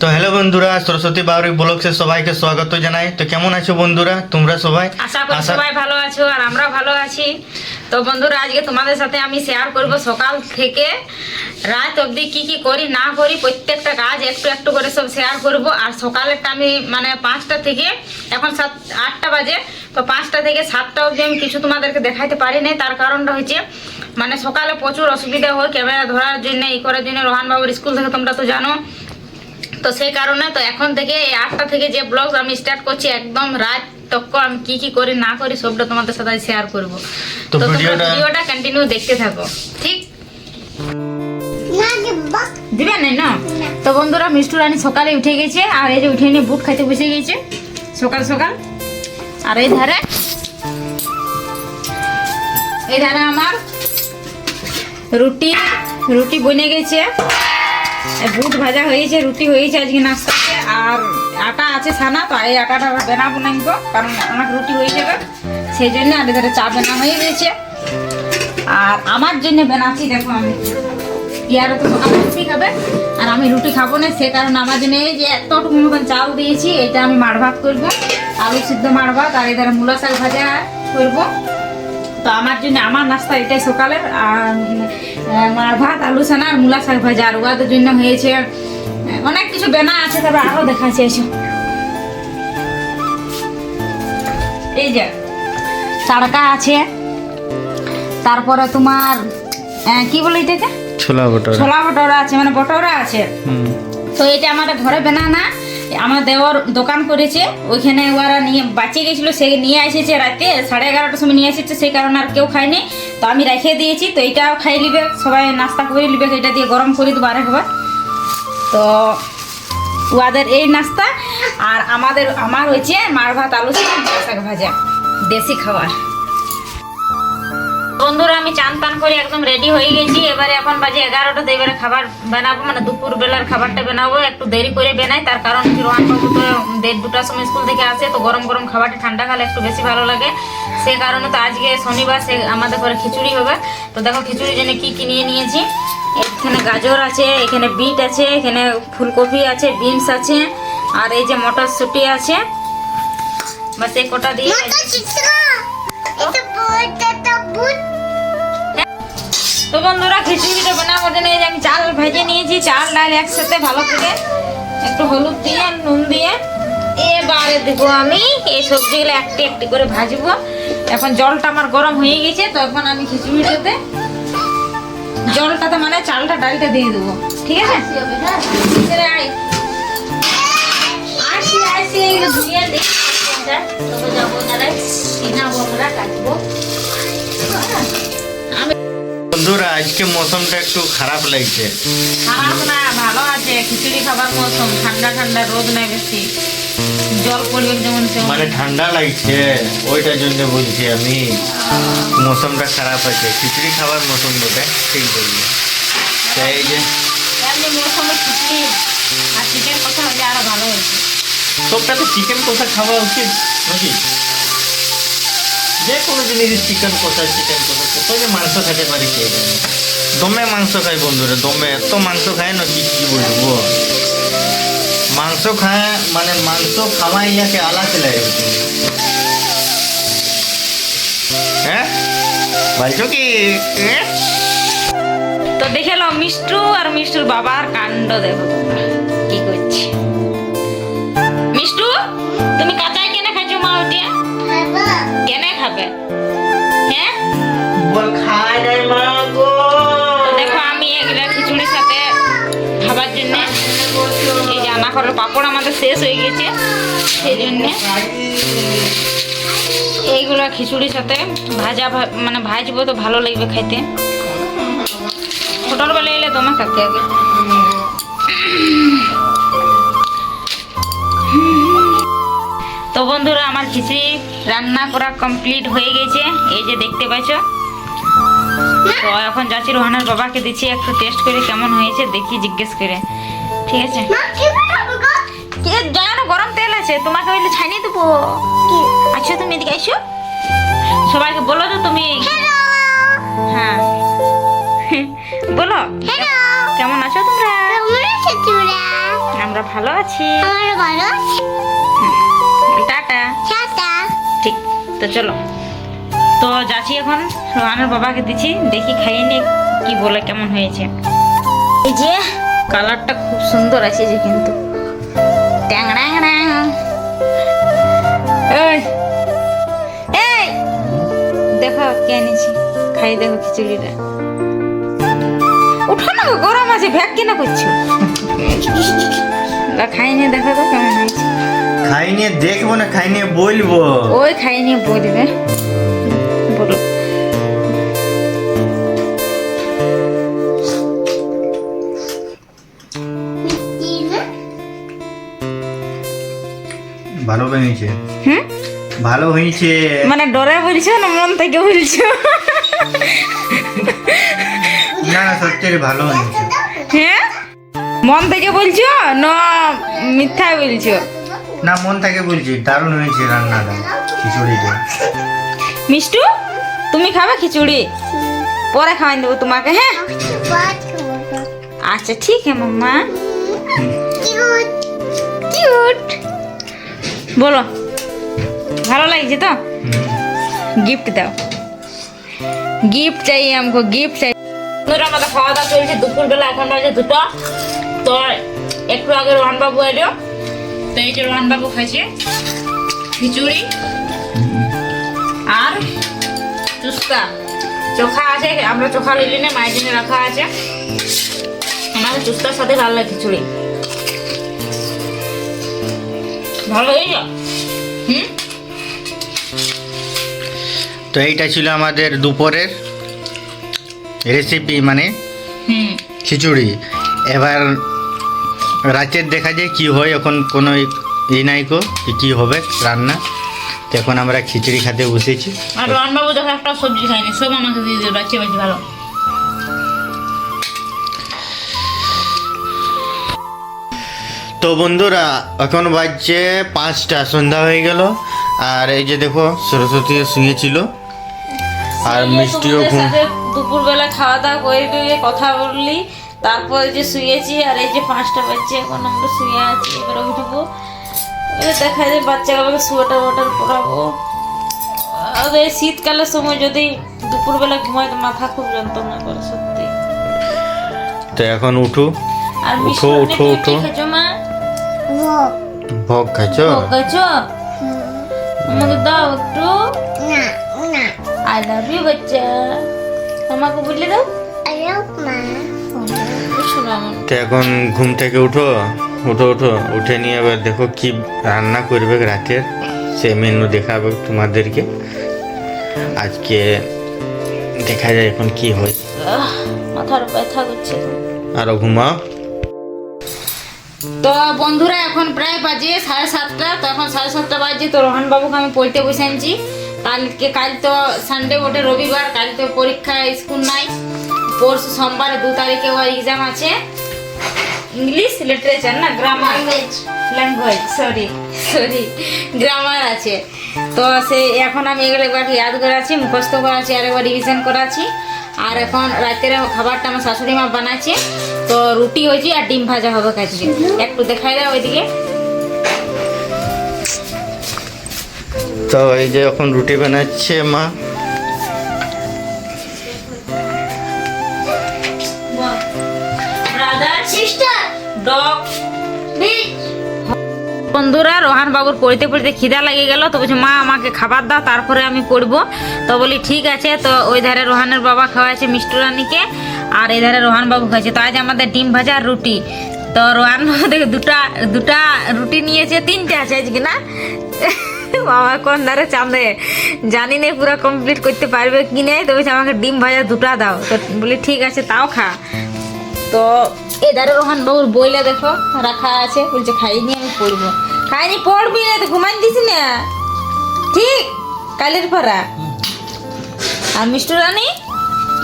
তো হ্যালো বন্ধুরা সরস্বতী বাউরি ব্লগসে সবাইকে স্বাগত জানাই। তো কেমন আছো বন্ধুরা? তোমরা সবাই? আশা করি সবাই ভালো আছো আর আমরা ভালো আছি। তো বন্ধুরা আজকে তোমাদের সাথে আমি শেয়ার করব সকাল থেকে রাত অবধি কি কি করি না করি প্রত্যেকটা কাজ একটু একটু করে সব শেয়ার করব। আর সকালেরটা আমি মানে পাঁচটা থেকে এখন সাত আটটা বাজে তো পাঁচটা থেকে সাতটা অবধি আমি কিছু তোমাদেরকে দেখাইতে পারি নাই। তার কারণটা হচ্ছে মানে সকালে প্রচুর অসুবিধা হয় ক্যামেরা ধরার জন্য এই করার জন্য রোহান বাবুর স্কুল থেকে তোমরা তো জানো তো সেই কারণে তো এখন থেকে এই আটটা থেকে যে ব্লগ আমি স্টার্ট করছি একদম রাত তক আমি কি কি করি না করি সবটা তোমাদের সাথে শেয়ার করব। তো তোমরা ভিডিওটা- ভিডিওটা কন্টিনিউ দেখতে থাকো ঠিক? দিবে না না? তো বন্ধুরা মিষ্টু রানী সকালে উঠে গেছে আর এই যে উঠে নিয়ে বুট খাইতে বসে গেছে সকাল সকাল। আর এই ধারে এই ধারে আমার রুটি রুটি বনে গেছে। বুট ভাজা হয়েছে, রুটি হয়েছে আজকে নাস্তাতে, আর আটা আছে ছানা, তো এই আটাটা বানাবো না কারণ অনেক রুটি হয়ে যাবে সেই জন্য আর এধারে চা বানা হয়ে গেছে। আর আমার জন্য বানাচ্ছি, দেখো আমি। ইয়ারা তো সকালে রুটি খাবে আর আমি রুটি খাব না, সে কারণে আমার জন্য এই যে এতটুকু মতন চাল দিয়েছি, এটা আমি মাড় ভাত করব, আলু সিদ্ধ মাড় ভাত, আর এধারে মূলা শাক ভাজা করব। তো আমার জন্য আমার নাস্তা এটাই সকালের আর ভাত আলু সানা আর মূলা শাক ভাজা আর ওয়াদের জন্য হয়েছে অনেক কিছু বেনা আছে তবে আরও দেখাচ্ছে এসো। এই যে তাড়কা আছে তারপরে তোমার কি বলে এটাকে? ছোলা বটরা ছোলা বটরা আছে মানে বটরা আছে। তো এটা আমাদের ঘরে বানানা আমার দেওয়ার দোকান করেছে, ওইখানে ওরা নিয়ে বাঁচিয়ে গেছিল, সে নিয়ে এসেছে রাতে, সাড়ে এগারোটার সময় নিয়ে এসেছে, সেই কারণে আর কেউ খায়নি। তো আমি রেখে দিয়েছি, তো এইটাও খাই নিবে, সবাই নাস্তা করে নিবে, এটা দিয়ে গরম করে দেবো আরেকবার তো ওদের এই নাস্তা, আর আমাদের, আমার হয়েছে মার ভাত, আলু শাক ভাজা, দেশি খাবার। বন্ধুরা, আমি চান পান করে একদম রেডি হয়ে গেছি। এবারে এখন বাজে এগারোটাতে এবারে খাবার বানাবো মানে দুপুর বেলার খাবারটা বানাবো। একটু দেরি করে বানাই, তার কারণ কি রোহান বাবু তো দেড় দুটার সময় স্কুল থেকে আসে, তো গরম গরম খাবারটা ঠান্ডা খেলে একটু বেশি ভালো লাগে। সে কারণে তো আজকে শনিবার, সে আমাদের ঘরে খিচুড়ি হবে। তো দেখো খিচুড়ির জন্য কি কি নিয়ে নিয়েছি। এখানে গাজর আছে, এখানে বিট আছে, এখানে ফুলকপি আছে, বিনস আছে, আর এই যে মটরশুঁটি আছে। বাস এই কটা দিয়ে তো বন্ধুরা খিচুড়িটা বানাবার জন্য এই যে আমি চাল ভেজে নিয়েছি, চাল, ডাল একসাথে ভালো করে একটু হলুদ দিয়ে, নুন দিয়ে এবারে দেবো আমি এই সবজিগুলো একটি একটি করে ভাজবো। এখন জলটা আমার গরম হয়ে গেছে, তো এখন আমি খিচুড়িটাতে জলটাতে মানে চালটা, ডালটা দিয়ে দেবো। ঠিক আছে। আসি আসি ধুয়ে দিই তবে যাব দাঁড়াই কিনা বন্ধুরা, কাটবো। বন্ধুরা আজকে মৌসুমটা একটু খারাপ লাগছে। খারাপ না ভালো আছে খিচুড়ি খাবার মৌসুম ঠান্ডা ঠান্ডা রোদ নাই বেশি। জল পড়বে যেমন মানে ঠান্ডা লাগছে ওইটার জন্য বলছি আমি মৌসুমটা খারাপ আছে। খিচুড়ি খাবার মৌসুম বটে ঠিক বললি। এই যে এমনি মৌসুমে খিচুড়ি আর চিকেন কথা হলে আরও ভালো হয়েছে সবটাতে চিকেন কষা খাওয়া উচিত নাকি? যে কোনো জিনিস চিকেন কষা চিকেন কষা কোথাও যে মাংস খেতে পারি জানে। দমে মাংস খাই বন্ধুরা, দমে এত মাংস খায় না, কি কি বলব? মাংস খায় মানে মাংস খাওয়া ইয়াকে আলাদা লাগে। হ্যাঁ? বলছো কি? তো দেখে লো মিষ্টু আর মিষ্টুর বাবার কাণ্ড দেখো কি করছে? মিষ্টু তুমি কাঁচাই কেনে খাইছো মা ওটিয়া কেনে খাবে? হ্যাঁ বল খায় নাই মা গো। দেখো আমি এগুলা খিচুড়ির সাথে খাবার জন্য এই যে আনা করার পাপড় আমাদের শেষ হয়ে গেছে। সেই জন্যে এইগুলো খিচুড়ির সাথে ভাজা মানে ভাজবো তো ভালো লাগবে খাইতে। ছোটোর বেলা এলে তোমার খাতে আগে? তো বন্ধুরা আমার খিচড়ি রান্না করা কমপ্লিট হয়ে গেছে। এই যে দেখতে পাচ্ছ? তো এখন যাচ্ছি রোহানের বাবাকে দিচ্ছি একটু টেস্ট করে কেমন হয়েছে দেখি জিজ্ঞেস করে। ঠিক আছে? জানো গরম তেল আছে তোমাকে বলে ছানিয়ে দেবো। আচ্ছা তুমি এদিকে আইসো সবাইকে বলো তো তুমি হ্যাঁ। বলো। কেমন আছো তোমরা? আমরা ভালো আছি। আমার ভালো আছে। টাটা। টাটা। ঠিক তো চলো। তো যাচ্ছি এখন রোহানের বাবাকে দিচ্ছি দেখি খাইয়ে নিয়ে কি বলে কেমন হয়েছে। এই যে কালারটা খুব সুন্দর আছে যে কিন্তু। ট্যাংড়াং এই এই দেখো কে এনেছি। খাই দেখো খিচুড়িটা। উঠো না গরম আছে ভ্যাক কেন করছ? খাই নিয়ে দেখো তো কেমন হয়েছে। খাই নিয়ে দেখব না খাই নিয়ে বলব। ওই খাই নিয়ে বলবে বলো। ভালো হয়েছে। হুম? ভালো হয়েছে। মানে ডরে বলছো না মন থেকে বলছো? না না সত্যি ভালো হয়েছে। হ্যাঁ? মন থেকে বলছো না মিথ্যা বলছো? না মন থেকে বলছি দারুণ হয়েছে রান্নাটা খিচুড়িটা। মিষ্টু তুমি খাবে খিচুড়ি? পরে খাওয়াই দেবো তোমাকে হ্যাঁ? আচ্ছা ঠিক হ্যাঁ মাম্মা। বলো ভালো লাগছে তো? গিফট দাও। গিফট চাই আমাকে গিফট চাই। আমাদের খাওয়া দাওয়া চলছে দুপুরবেলা এখন বাজে দুটো। তো একটু আগে রহন বাবু এলো। যে রোহন বাবু খাইছে খিচুড়ি আর চুস্তা চোখা আছে আমরা চোখা লিলি না মায়ের জন্য রাখা আছে। আমাদের চুস্তার সাথে ভালো লাগে খিচুড়ি। ভালো হয়েছে? হুম? তো এইটা ছিল আমাদের দুপুরের রেসিপি মানে খিচুড়ি। এবার রাতের দেখা যায় কি হয় এখন কোনো ই নাই কো কি হবে রান্না। এখন আমরা খিচুড়ি খেতে বসেছি। আর রন বাবু দেখো একটা সবজি খায়নি সব আমাকে দিয়ে বাচ্চা বাচ্চা ভালো। তো বন্ধুরা এখন বাজছে পাঁচটা সন্ধ্যা হয়ে গেল। আর এই যে দেখো সরস্বতী শুয়েছিল। আর মিষ্টিও ঘুম দুপুর বেলা খাওয়া দাওয়া করে কথা বললি তারপরে যে শুয়েছি আর এই যে পাঁচটা বাচ্চা এখন আমরা শুয়ে আছি এবারে উঠবো। দেখা যায় বাচ্চাগুলোকে সোয়েটার ওয়াটার পরাবো। আর এই শীতকালের সময় যদি দুপুরবেলা ঘুমাই তো মাথা খুব যন্ত্রণা করে সত্যি। তো এখন উঠু। আর উঠো, উঠো, উঠো। খেছো মা? ও ভোগ খাচ্ছ? খেছো আমাকে দাও একটু। না না। আই লাভ ইউ বাচ্চা। আমাকে বলে দাও। আরে মা। শোনো আমার তো এখন ঘুম থেকে উঠো উঠো উঠো উঠে নিয়ে এবার দেখো কি রান্না করবে রাতের। সে মেনু দেখাবে তোমাদেরকে। আজকে দেখা যায় এখন কি হয়। মাথার ব্যথা করছে। আরও ঘুমাও। তো বন্ধুরা এখন প্রায় বাজে সাড়ে সাতটা। তো এখন সাড়ে সাতটা বাজে। তো রোহন বাবুকে আমি পড়তে বসে আনছি। কালকে কাল তো সানডে ওঠে রবিবার। কাল তো পরীক্ষা স্কুল নাই। পরশু সোমবার দু তারিখে ওর এক্সাম আছে। ইংলিশ লিটারেচার না grammar language sorry sorry grammar আছে। তো সে এখন আমি এগুলো একবার ইয়াদ করাচ্ছি মুখস্থ করাচ্ছি আর একবার রিভিশন করাচ্ছি। আর এখন রাতের খাবারটা আমার শাশুড়ি মা বানাচ্ছে। তো রুটি হয়েছে আর ডিম ভাজা হবে কাজকে একটু দেখাই দাও ওইদিকে। তো এই যে এখন রুটি বানাচ্ছে মা। বন্ধুরা রোহান বাবুর পড়তে পড়তে খিদা লেগে গেল, তো বলছে, মা, আমাকে খাবার দাও, তারপরে আমি পড়ব। তো বলি, ঠিক আছে। তো ওই ধারে রোহানের বাবা খাওয়াছে মিষ্টু রানীকে, আর এই ধারে রোহান বাবু খাইছে। তো আজ আমাদের ডিম ভাজা আর রুটি। তো রোহান দেখে, দুটা দুটা রুটি নিয়েছে, তিনটে আছে আজকে না? বাবা কোন ধারে চাঁদে? জানি না পুরো কমপ্লিট করতে পারবে কি নেই। তো বলছে, আমাকে ডিম ভাজা দুটা দাও। তো বলি, ঠিক আছে, তাও খা। তো এদারে রোহান বাবুর বইলে দেখো রাখা আছে বলছে খাইনি আমি পড়ব। খাইনি পড়বি না তো ঘুমাই দিস না। ঠিক কালের পরা আর মিষ্টু রানী?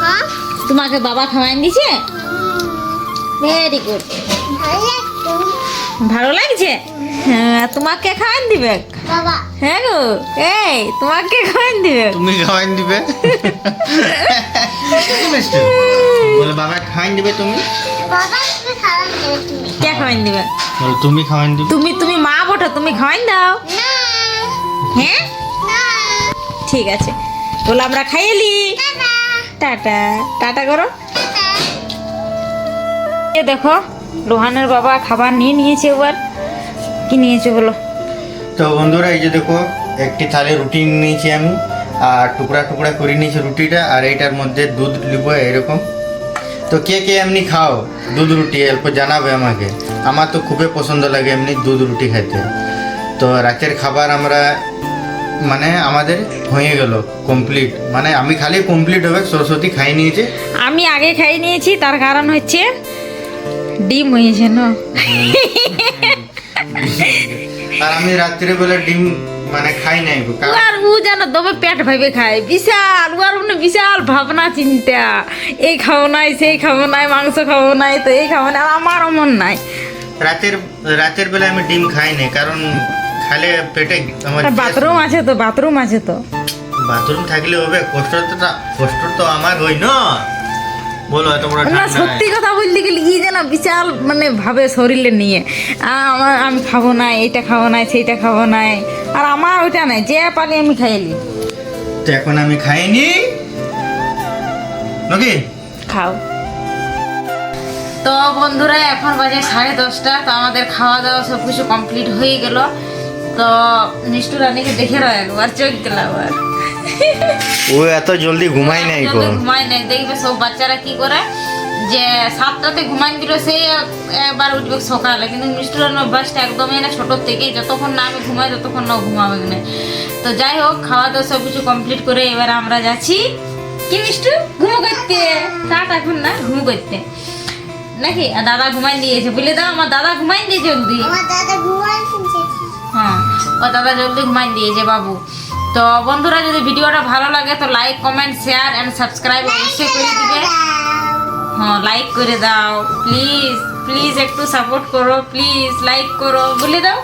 হ্যাঁ। তোমাকে বাবা খাওয়াই দিছে? ভেরি গুড ভালো লাগছে? হ্যাঁ তোমাকে খাওয়াই দিবে? হ্যাঁ গো এই তোমাকে খাওয়ান দিবে। তুমি খাওয়াইন দিবে? বলে বাবা খাওয়াইন দিবে তুমি? কে খাওয়ান দিবে? বলে তুমি খাওয়াইন দিবে? তুমি তুমি মা বটো তুমি খাওয়ান দাও। হ্যাঁ? ঠিক আছে। বলে আমরা খাইলি টাটা। টাটা। টাটা করো। এ দেখো রোহানের বাবা খাবার নিয়ে নিয়েছে এবার। কি নিয়েছে বলো? তো বন্ধুরা এই যে দেখো একটি থালে রুটি নিয়েছি আমি আর টুকরা টুকরা করে নিয়েছি রুটিটা আর এইটার মধ্যে দুধ নিব এরকম। তো কে কে এমনি খাও? দুধ রুটি অল্প জানাবে আমাকে। আমার তো খুবই পছন্দ লাগে এমনি দুধ রুটি খেতে তো রাতের খাবার আমরা মানে আমাদের হয়ে গেল কমপ্লিট মানে আমি খালি কমপ্লিট হবে সরস্বতী খাই নিয়েছে। আমি আগে খাই নিয়েছি তার কারণ হচ্ছে ডিম হয়েছে না। আর আমি রাত্রে বেলা ডিম মানে খাই নাই আর ও যেন দমে পেট ভাবে খায়। বিশাল আর মানে বিশাল ভাবনা চিন্তা। এই খাব নাই সেই খাব নাই মাংস খাব নাই তো এই খাব না আমার অমন নাই। রাতের রাতের বেলা আমি ডিম খাই নাই কারণ খালে পেটে আমার বাথরুম আছে তো বাথরুম আছে তো। বাথরুম থাকলে হবে কষ্ট তো কষ্ট তো আমার হই না বলো না সত্যি কথা বলতে গেলে ই যেন বিশাল মানে ভাবে শরীরে নিয়ে। আমার আমি খাব না এইটা খাব না সেইটা খাব না। আর আমার ওইটা নাই যে পারি আমি খাইলি। এখন আমি খাইনি। নাকি? খাও। তো বন্ধুরা এখন বাজে সাড়ে দশটা তো আমাদের খাওয়া দাওয়া সব কিছু কমপ্লিট হয়ে গেল। তো মিষ্টু রানীকে দেখে রো একবার চোখ গেলাম আবার। ও এত জলদি ঘুমাই নাই জলদি ঘুমায় নাই। দেখবে সব বাচ্চারা কি করে? যে সাতটাতে ঘুমাই দিল সেই একবার উঠবে সকালে। কিন্তু মিষ্টুর অভ্যাসটা একদমই না ছোটোর থেকেই। যতক্ষণ না আমি ঘুমাই ততক্ষণ না ঘুমাবে না। তো যাই হোক খাওয়া দাওয়া সব কিছু কমপ্লিট করে এবার আমরা যাচ্ছি। কি মিষ্টু? ঘুমো করতে। কাট এখন না ঘুমো করতে। নাকি? আর দাদা ঘুমাই দিয়েছে। বলে দাও আমার দাদা ঘুমাই দিয়ে জলদি। আমার দাদা ঘুমাই শুনছে হ্যাঁ ও দাদা জলদি ঘুমাই দিয়েছে বাবু। তো বন্ধুরা যদি ভিডিওটা ভালো লাগে তো like comment share and subscribe অবশ্যই করে দিবে। হ্যাঁ লাইক করে দাও। প্লিজ প্লিজ একটু সাপোর্ট করো প্লিজ লাইক করো। বলে দাও।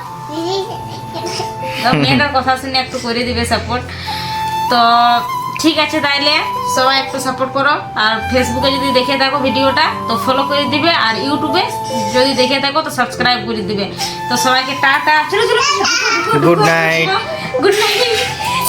মেয়েটার কথা শুনে একটু করে দিবে সাপোর্ট তো ঠিক আছে তাইলে সবাই একটু সাপোর্ট করো। আর ফেসবুকে যদি দেখে থাকো ভিডিওটা তো ফলো করে দিবে। আর ইউটিউবে যদি দেখে থাকো তো সাবস্ক্রাইব করে দিবে। তো সবাইকে টাটা। চলো চলো। Good night. Good night